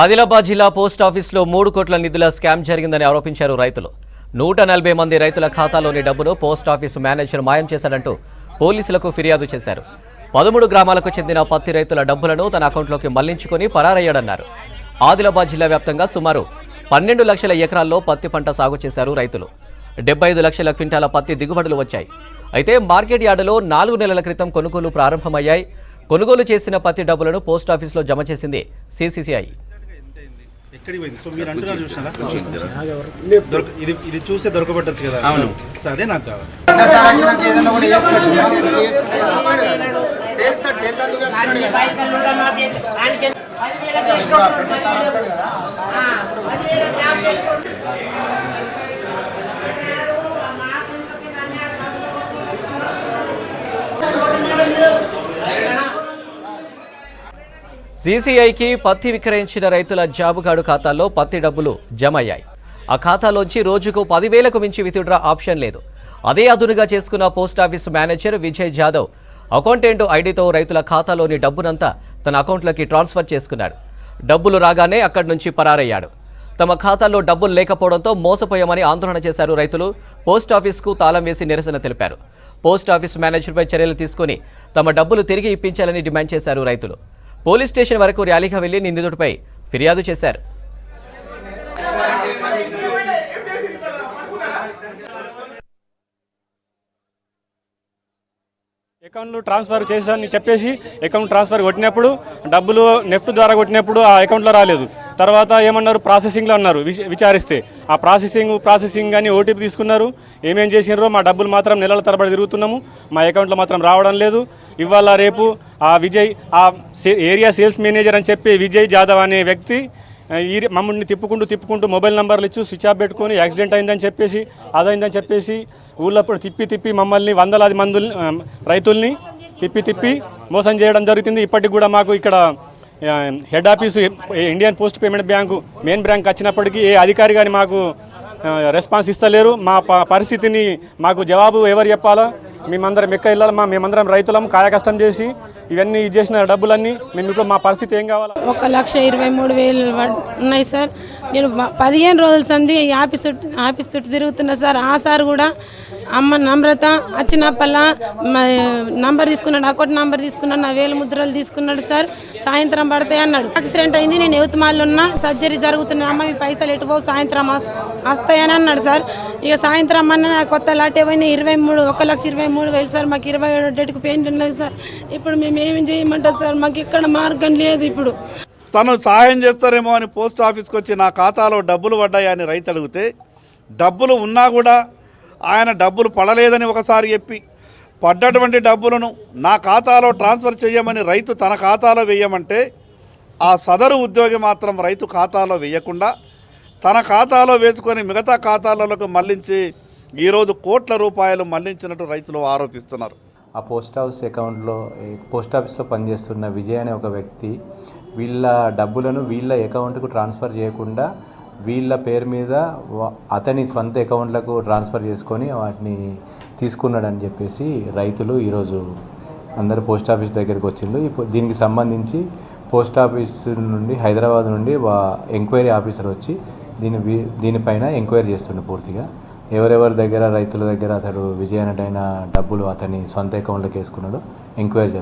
ఆదిలాబాద్ జిల్లా పోస్ట్ ఆఫీస్లో మూడు కోట్ల నిధుల స్కామ్ జరిగిందని ఆరోపించారు రైతులు. నూట నలభై మంది రైతుల ఖాతాలోని డబ్బును పోస్ట్ ఆఫీసు మేనేజర్ మాయం చేశాడంటూ పోలీసులకు ఫిర్యాదు చేశారు. పదమూడు గ్రామాలకు చెందిన పత్తి రైతుల డబ్బులను తన అకౌంట్లోకి మళ్ళించుకొని పరారయ్యాడన్నారు. ఆదిలాబాద్ జిల్లా వ్యాప్తంగా సుమారు పన్నెండు లక్షల ఎకరాల్లో పత్తి పంట సాగు చేశారు రైతులు. డెబ్బై ఐదు లక్షల క్వింటాల పత్తి దిగుబడులు వచ్చాయి. అయితే మార్కెట్ యార్డులో నాలుగు నెలల క్రితం కొనుగోలు ప్రారంభమయ్యాయి. కొనుగోలు చేసిన పత్తి డబ్బులను పోస్టాఫీసులో జమ చేసింది సిసిసిఐ. ఎక్కడికి పోయింది? సో మీరు అంటున్నారు చూసినారా దొరక ఇది ఇది చూస్తే దొరకబట్టచ్చు కదా? అవును. సో అదే నాకు కావాలి. సీసీఐకి పత్తి విక్రయించిన రైతుల జాబుగాడు ఖాతాల్లో పత్తి డబ్బులు జమ అయ్యాయి ఆ ఖాతాలోంచి రోజుకు పదివేలకు మించి విత్డ్రా ఆప్షన్ లేదు. అదే అదునుగా చేసుకున్న post office manager Vijay Jadhav accountant ఐడితో రైతుల ఖాతాలోని డబ్బునంతా తన అకౌంట్లోకి ట్రాన్స్ఫర్ చేసుకున్నాడు. డబ్బులు రాగానే అక్కడి నుంచి పరారయ్యాడు. తమ ఖాతాలో డబ్బులు లేకపోవడంతో మోసపోయామని ఆందోళన చేశారు రైతులు పోస్ట్ ఆఫీస్కు తాళం వేసి నిరసన తెలిపారు. పోస్ట్ ఆఫీస్ మేనేజర్పై చర్యలు తీసుకుని తమ డబ్బులు తిరిగి ఇప్పించాలని డిమాండ్ చేశారు రైతులు. పోలీస్ స్టేషన్ వరకు ర్యాలీగా వెళ్ళి నిందితుడిపై ఫిర్యాదు చేశారు. అకౌంట్లు ట్రాన్స్ఫర్ చేశానని చెప్పేసి అకౌంట్ ట్రాన్స్ఫర్ కొట్టినప్పుడు డబ్బులు నెఫ్ట్ ద్వారా కొట్టినప్పుడు ఆ అకౌంట్లో రాలేదు. తర్వాత ఏమన్నారు? ప్రాసెసింగ్లో అన్నారు విచారిస్తే. ఆ ప్రాసెసింగ్ ప్రాసెసింగ్ అని ఓటీపీ తీసుకున్నారు. ఏమేం చేసినారో మా డబ్బులు మాత్రం నెలల తరబడి తిరుగుతున్నాము. మా అకౌంట్లో మాత్రం రావడం లేదు. ఇవాళ రేపు ఆ విజయ్ ఆ ఏరియా సేల్స్ మేనేజర్ అని చెప్పి విజయ్ జాదవ్ అనే వ్యక్తి ఈ మమ్మల్ని తిప్పుకుంటూ తిప్పుకుంటూ మొబైల్ నెంబర్లు ఇచ్చి స్విచ్ ఆఫ్ పెట్టుకొని యాక్సిడెంట్ అయిందని చెప్పేసి అదైందని చెప్పేసి ఊళ్ళప్పుడు తిప్పి తిప్పి మమ్మల్ని వందలాది మందుల్ని రైతుల్ని తిప్పి తిప్పి మోసం చేయడం జరుగుతుంది. ఇప్పటికి కూడా మాకు ఇక్కడ head office Indian post payment bank main bank వచ్చినప్పటికీ ఏ అధికారి కానీ మాకు రెస్పాన్స్ ఇస్తలేరు. మా ప- పరిస్థితిని మాకు జవాబు ఎవరు చెప్పాలా? మేమందరం ఎక్క మా మేమందరం రైతులం కాయ కష్టం చేసి ఇవన్నీ ఇది చేసిన డబ్బులన్నీ మేము ఇప్పుడు మా పరిస్థితి ఏం కావాలి? ఒక లక్ష ఇరవై మూడు వేలు ఉన్నాయి సార్. నేను పదిహేను రోజుల సంది ఈ ఆఫీస్ చుట్టూ ఆఫీస్ చుట్టూ తిరుగుతున్నా సార్. ఆ సార్ కూడా అమ్మ నమ్రత వచ్చినప్పల్లా నంబర్ తీసుకున్నాడు అకౌంట్ నంబర్ తీసుకున్నాడు నా వేలు ముద్రలు తీసుకున్నాడు సార్. సాయంత్రం పడతాయి అన్నాడు. యాక్సిడెంట్ అయింది నేను యువతమాల్లో ఉన్నా. సర్జరీ జరుగుతున్నాయి. అమ్మ మీ పైసలు ఎటు సాయంత్రం వస్తాయని అన్నాడు సార్. ఇక సాయంత్రం అన్న నాకు కొత్త లాట్ ఏమైనా ఇరవై మూడు ఒక లక్ష ఇరవై మూడు వేలు సార్. మాకు ఇరవై ఏడు డేట్కి పెయింట్ ఉన్నది సార్. ఇప్పుడు మేము ఏమి చేయమంటారు సార్? మాకు ఇక్కడ మార్గం లేదు ఇప్పుడు. తను సహాయం చేస్తారేమో అని పోస్ట్ ఆఫీస్కి వచ్చి నా ఖాతాలో డబ్బులు పడ్డాయని రైతు అడిగితే డబ్బులు ఉన్నా కూడా ఆయన డబ్బులు పడలేదని ఒకసారి చెప్పి పడ్డటువంటి డబ్బులను నా ఖాతాలో ట్రాన్స్ఫర్ చేయమని రైతు తన ఖాతాలో వేయమంటే ఆ సదరు ఉద్యోగి మాత్రం రైతు ఖాతాలో వేయకుండా తన ఖాతాలో వేసుకొని మిగతా ఖాతాలలోకి మళ్ళించి ఈరోజు కోట్ల రూపాయలు మళ్ళించినట్టు రైతులు ఆరోపిస్తున్నారు. ఆ పోస్ట్ హౌస్ అకౌంట్లో పోస్ట్ ఆఫీస్లో పనిచేస్తున్న విజయ్ అనే ఒక వ్యక్తి వీళ్ళ డబ్బులను వీళ్ళ అకౌంట్కు ట్రాన్స్ఫర్ చేయకుండా వీళ్ళ పేరు మీద వా- అతని స్వంత అకౌంట్లకు ట్రాన్స్ఫర్ చేసుకొని వాటిని తీసుకున్నాడని చెప్పేసి రైతులు ఈరోజు అందరూ పోస్ట్ ఆఫీస్ దగ్గరికి వచ్చిండు ఇప్పుడు దీనికి సంబంధించి పోస్ట్ ఆఫీస్ నుండి హైదరాబాద్ నుండి వా ఎంక్వైరీ ఆఫీసర్ వచ్చి దీని దీనిపైన ఎంక్వైరీ చేస్తుండే పూర్తిగా. ఎవరెవరి దగ్గర రైతుల దగ్గర అతడు విజయ్ అనేటైన డబ్బులు అతని సొంత అకౌంట్లోకి వేసుకున్నాడో ఎంక్వైరీ జరుగుతుంది